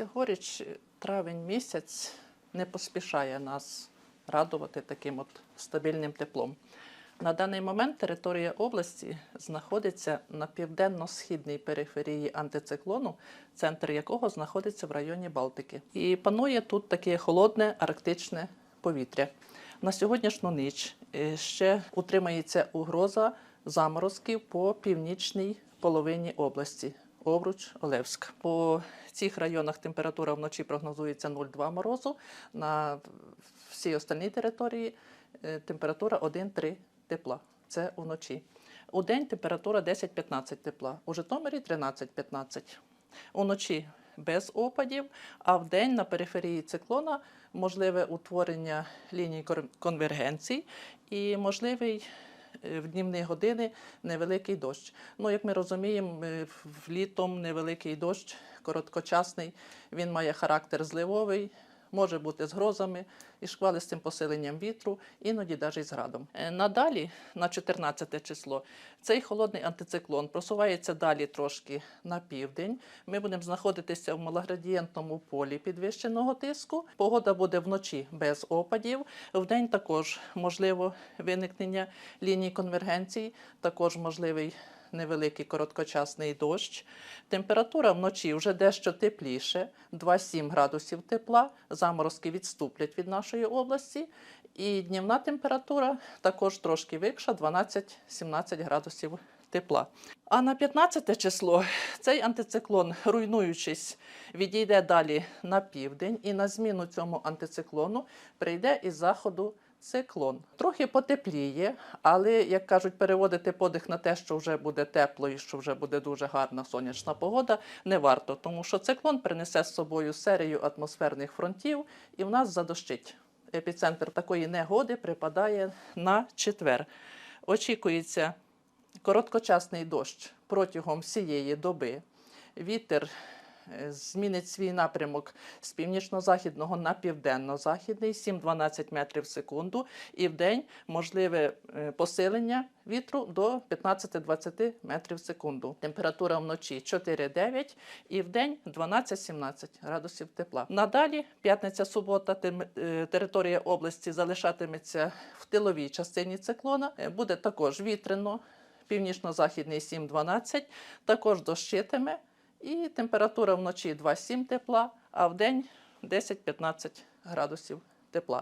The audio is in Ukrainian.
Цьогоріч травень місяць не поспішає нас радувати таким от стабільним теплом. На даний момент територія області знаходиться на південно-східній периферії антициклону, центр якого знаходиться в районі Балтики. І панує тут таке холодне арктичне повітря. На сьогоднішню ніч е, ще утримається угроза заморозків по північній половині області. Овруч, Олевськ. По цих районах температура вночі прогнозується 0,2 морозу. На всій остальній території е, температура 1-3 тепла. Це вночі. У день температура 10-15 тепла. У Житомирі 13-15. Уночі без опадів, а в день на периферії циклона можливе утворення ліній конвергенцій і можливий в днівні години невеликий дощ. Ну, як ми розуміємо, е, в- літом невеликий дощ, короткочасний, він має характер зливовий, може бути з грозами і шквалистим посиленням вітру, іноді навіть з градом. Е, Надалі, на 14 число, цей холодний антициклон просувається далі трошки на південь. Ми будемо знаходитися в малоградієнтному полі підвищеного тиску. Погода буде вночі без опадів. Вдень також можливо виникнення ліній конвергенції, також можливий невеликий короткочасний дощ. Температура вночі вже дещо тепліше, 2-7 градусів тепла. Заморозки відступлять від нашої області. І днівна температура також трошки викша, 12-17 градусів тепла. А на 15 число цей антициклон, руйнуючись, відійде далі на південь, і на зміну цьому антициклону прийде із заходу циклон. Трохи потепліє, але, як кажуть, переводити подих на те, що вже буде тепло і що вже буде дуже гарна сонячна погода, не варто, тому що циклон принесе з собою серію атмосферних фронтів і в нас задощить. Епіцентр такої негоди припадає на четвер. Очікується короткочасний дощ протягом всієї доби. Вітер змінить свій напрямок з північно-західного на південно-західний 7-12 метрів в секунду, і в день можливе е, посилення вітру до 15-20 метрів в секунду. Температура вночі 4-9 і в день 12-17 градусів тепла. Надалі, п'ятниця-субота, е, територія області залишатиметься в тиловій частині циклона. Е, Буде також вітряно, північно-західний 7-12, також дощитиме. І температура вночі 2-7 тепла, а в день 10-15 градусів тепла.